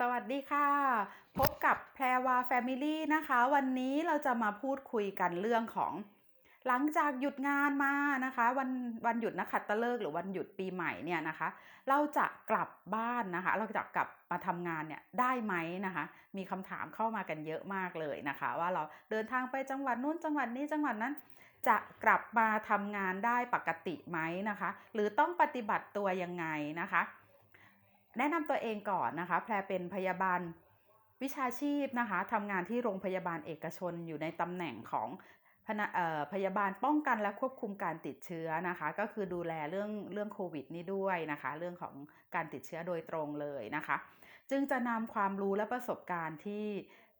สวัสดีค่ะ พบกับแพรวาแฟมิลี่นะคะ วันนี้เราจะมาพูดคุยกันเรื่องของ หลังจากหยุดงานมานะคะ วันวันหยุดนักขัตฤกษ์หรือวันหยุดปีใหม่เนี่ยนะคะ เราจะกลับบ้านนะคะ เราจะกลับมาทำงานเนี่ยได้ไหมนะคะ มีคำถามเข้ามากันเยอะมากเลยนะคะ ว่าเราเดินทางไปจังหวัดนู้นจังหวัดนี้จังหวัดนั้นจะกลับมาทำงานได้ปกติไหมนะคะ หรือต้องปฏิบัติตัวยังไงนะคะ แนะนำตัวเองก่อนนะคะ แพรเป็นพยาบาลวิชาชีพนะคะทำงานที่โรงพยาบาลเอกชนอยู่ในตำแหน่งของพออพยาบาลป้องกันและควบคุมการติดเชื้อนะคะ ก็คือดูแลเรื่องเรื่องโควิดนี้ด้วยนะคะ เรื่องของการติดเชื้อโดยตรงเลยนะคะ จึงจะนำความรู้และประสบการณ์ที่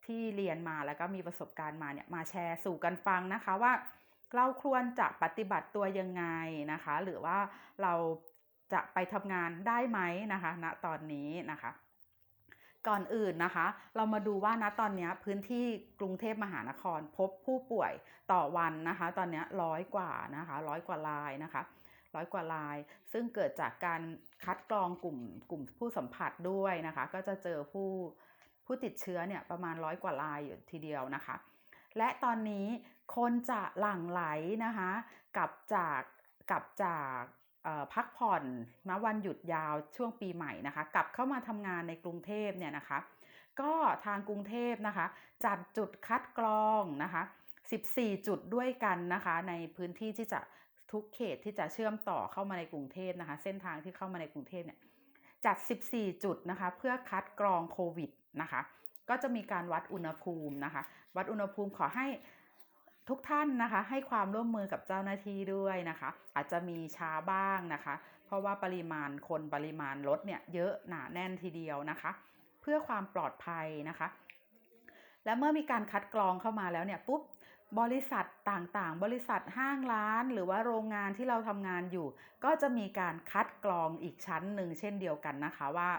ที่เรียนมาแล้วก็มีประสบการณ์มาเนี่ยมาแชร์สู่กันฟังนะคะว่า เราควรจะปฏิบัติตัวยังไงนะคะ หรือว่าเรา จะไปทำงานได้ไหมนะคะณตอนนี้นะคะ ก่อนอื่นนะคะ เรามาดูว่าณตอนนี้พื้นที่กรุงเทพมหานครพบผู้ป่วยต่อวันนะคะ ตอนนี้ร้อยกว่านะคะร้อยกว่ารายนะคะร้อยกว่าราย ซึ่งเกิดจากการคัดกรองกลุ่มกลุ่มผู้สัมผัสด้วยนะคะ ก็จะเจอผู้ผู้ติดเชื้อเนี่ยประมาณร้อยกว่ารายอยู่ทีเดียวนะคะ และตอนนี้คนจะหลั่งไหลนะคะกลับจากกลับจาก พักผ่อนณวันหยุดยาวช่วงปีใหม่นะคะ กลับเข้ามาทำงานในกรุงเทพเนี่ยนะคะ ก็ทางกรุงเทพนะคะ จัดจุดคัดกรองนะคะ 14 จุดด้วยกันนะคะ ในพื้นที่ที่จะทุกเขตที่จะเชื่อมต่อเข้ามาในกรุงเทพนะคะ เส้นทางที่เข้ามาในกรุงเทพเนี่ยจัด 14 จุดนะคะ เพื่อคัดกรองโควิดนะคะ ก็จะมีการวัดอุณหภูมินะคะ วัดอุณหภูมิขอให้ ทุกท่านนะคะให้ความร่วมมือกับเจ้าหน้าที่ด้วยนะคะ อาจจะมีช้าบ้างนะคะ เพราะว่าปริมาณคนปริมาณรถเนี่ยเยอะหนาแน่นทีเดียวนะคะ เพื่อความปลอดภัยนะคะ และเมื่อมีการคัดกรองเข้ามาแล้วเนี่ยปุ๊บบริษัทต่างๆ บริษัทห้างร้าน หรือว่าโรงงานที่เราทำงานอยู่ ก็จะมีการคัดกรองอีกชั้นหนึ่งเช่นเดียวกันนะคะว่า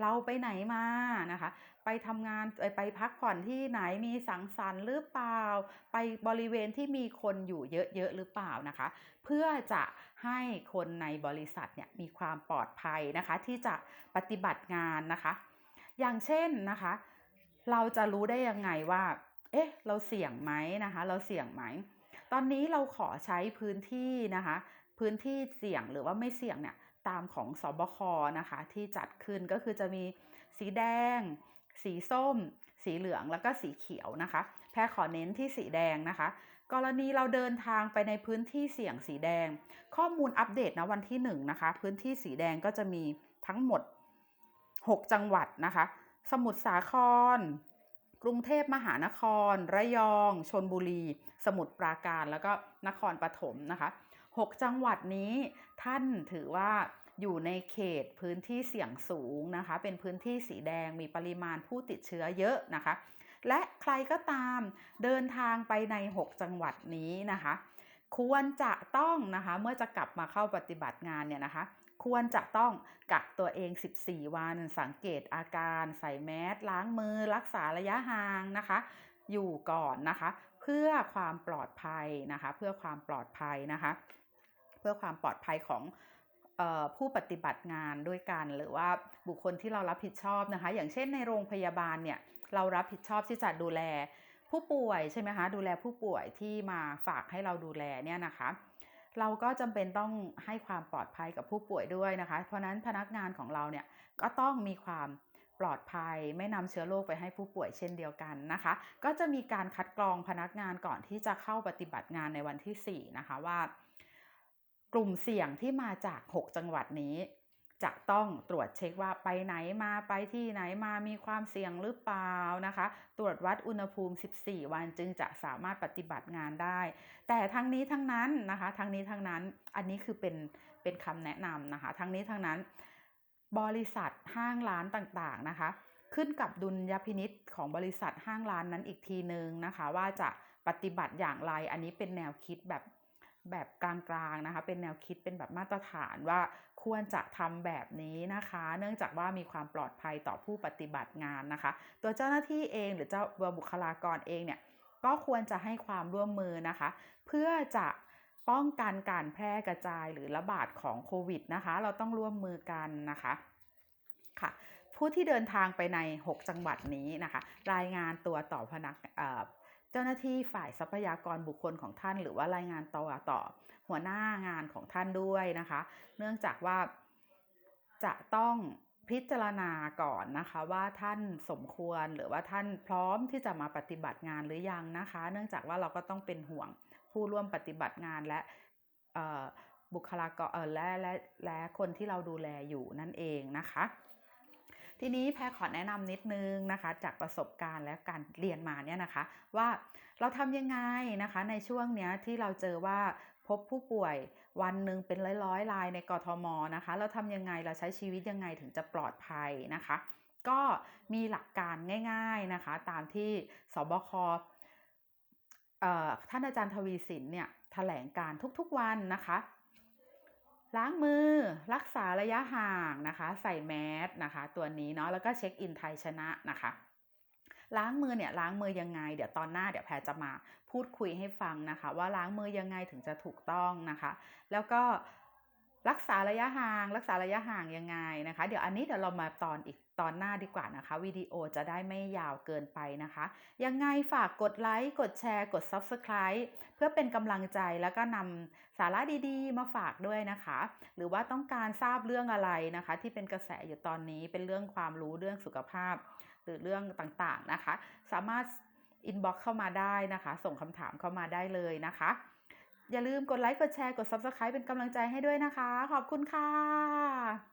เราไปไหนมานะคะ ไปทำงานไปพักผ่อนที่ไหนมีสังสรรค์หรือเปล่า ไปบริเวณที่มีคนอยู่เยอะๆหรือเปล่านะคะ เพื่อจะให้คนในบริษัทเนี่ยมีความปลอดภัยนะคะที่จะปฏิบัติงานนะคะ อย่างเช่นนะคะ เราจะรู้ได้ยังไงว่า เอ๊ะ เราเสี่ยงไหมนะคะ เราเสี่ยงไหม ตอนนี้เราขอใช้พื้นที่นะคะ พื้นที่เสี่ยงหรือว่าไม่เสี่ยงเนี่ยตามของสบคนะคะที่จัดขึ้นก็คือจะมีสีแดง สีส้ม สีเหลืองแล้วก็สีเขียวนะคะ แพรขอเน้นที่สีแดงนะคะ กรณีเราเดินทางไปในพื้นที่เสี่ยงสีแดง ข้อมูลอัปเดตนะวันที่1นนะคะ พื้นที่สีแดงก็จะมีทั้งหมด 6 จังหวัดนะคะ สมุทรสาคร กรุงเทพมหานคร ระยอง ชนบุรี สมุทรปราการแล้วก็นครปฐมนะคะ 6 จังหวัดนี้ท่านถือว่า อยู่ในเขตพื้นที่เสี่ยงสูงนะคะ เป็นพื้นที่สีแดงมีปริมาณผู้ติดเชื้อเยอะนะคะ และใครก็ตามเดินทางไปใน 6 จังหวัดนี้นะคะ ควรจะต้องนะคะเมื่อจะกลับมาเข้าปฏิบัติงานเนี่ยนะคะควรจะต้องกักตัวเอง 14 วัน สังเกตอาการ ใส่แมส ล้างมือ รักษาระยะห่างนะคะ อยู่ก่อนนะคะ เพื่อความปลอดภัยนะคะ เพื่อความปลอดภัยนะคะ เพื่อความปลอดภัยของ ผู้ปฏิบัติงานด้วยกัน หรือว่าบุคคลที่เรารับผิดชอบนะคะ อย่างเช่นในโรงพยาบาลเนี่ยเรารับผิดชอบที่จะดูแลผู้ป่วยใช่ไหมคะดูแลผู้ป่วยที่มาฝากให้เราดูแลเนี่ยนะคะ เราก็จำเป็นต้องให้ความปลอดภัยกับผู้ป่วยด้วยนะคะ เพราะนั้นพนักงานของเราเนี่ยก็ต้องมีความปลอดภัย ไม่นำเชื้อโรคไปให้ผู้ป่วยเช่นเดียวกันนะคะ ก็จะมีการคัดกรองพนักงานก่อนที่จะเข้าปฏิบัติงานในวันที่4นะคะว่า กลุ่มเสี่ยงที่มาจาก 6 จังหวัดนี้ จะต้องตรวจเช็คว่าไปไหนมาไปที่ไหนมามีความเสี่ยงหรือเปล่านะคะ ตรวจวัดอุณหภูมิ 14 วันจึงจะสามารถปฏิบัติงานได้ แต่ทั้งนี้ทั้งนั้นนะคะ ทั้งนี้ทั้งนั้นอันนี้คือเป็นเป็นคำแนะนำนะคะ ทั้งนี้ทั้งนั้น บริษัทห้างร้านต่างๆนะคะ ขึ้นกับดุลยพินิษของบริษัทห้างร้านนั้นอีกทีนึงนะคะ ว่าจะปฏิบัติอย่างไรอันนี้เป็นแนวคิดแบบ แบบกลางๆนะคะ เป็นแนวคิดเป็นแบบมาตรฐานว่าควรจะทำแบบนี้นะคะ เนื่องจากว่ามีความปลอดภัยต่อผู้ปฏิบัติงานนะคะ ตัวเจ้าหน้าที่เองหรือเจ้าบุคลากรเองเนี่ยก็ควรจะให้ความร่วมมือนะคะ เพื่อจะป้องกันการแพร่กระจายหรือระบาดของโควิดนะคะ เราต้องร่วมมือกันนะคะค่ะผผู้ที่เดินทางไปใน 6 จังหวัดนี้นะคะ รายงานตัวต่อพนัก เจ้าหน้าที่ฝ่ายทรัพยากรบุคคลของท่าน หรือว่ารายงานต่อต่อหัวหน้างานของท่านด้วยนะคะ เนื่องจากว่าจะต้องพิจารณาก่อนนะคะว่าท่านสมควรหรือว่าท่านพร้อมที่จะมาปฏิบัติงานหรือยังนะคะ เนื่องจากว่าเราก็ต้องเป็นห่วงผู้ร่วมปฏิบัติงานและบุคลากรและและและคนที่เราดูแลอยู่นั่นเองนะคะ ทีนี้แพรขอแนะนำนิดนึงนะคะ จากประสบการณ์และการเรียนมาเนี่ยนะคะ ว่าเราทำยังไงนะคะ ในช่วงเนี้ยที่เราเจอว่าพบผู้ป่วยวันหนึ่งเป็นร้อยๆรายในกทมนะคะ เราทำยังไงเราใช้ชีวิตยังไงถึงจะปลอดภัยนะคะ ก็มีหลักการง่าย ๆนะคะ ตามที่สบคท่านอาจารย์ทวีสินเนี่ยแถลงการทุกๆวันนะคะ ล้างมือรักษาระยะห่างนะคะ ใส่แมสนะคะ ตัวนี้เนาะแล้วก็เช็คอินไทยชนะนะคะ ล้างมือเนี่ยล้างมือยังไง เดี๋ยวตอนหน้าเดี๋ยวแพรจะมาพูดคุยให้ฟังนะคะ ว่าล้างมือยังไงถึงจะถูกต้องนะคะ แล้วก็รักษาระยะห่าง รักษาระยะห่างยังไงนะคะ เดี๋ยวอันนี้เดี๋ยวเรามาตอนอีก ตอนหน้าดีกว่านะคะวิดีโอจะได้ไม่ยาวเกินไปนะคะ ยังไงฝากกดไลค์ กดแชร์ กด Subscribe เพื่อเป็นกำลังใจแล้วก็นำสาระดีๆ มาฝากด้วยนะคะ หรือว่าต้องการทราบเรื่องอะไรนะคะ ที่เป็นกระแสอยู่ตอนนี้เป็นเรื่องความรู้เรื่องสุขภาพ หรือเรื่องต่างๆนะคะ สามารถอินบ็อกเข้ามาได้นะคะ ส่งคำถามเข้ามาได้เลยนะคะ อย่าลืมกดไลค์ กดแชร์ กด Subscribe เป็นกำลังใจให้ด้วยนะคะ ขอบคุณค่ะ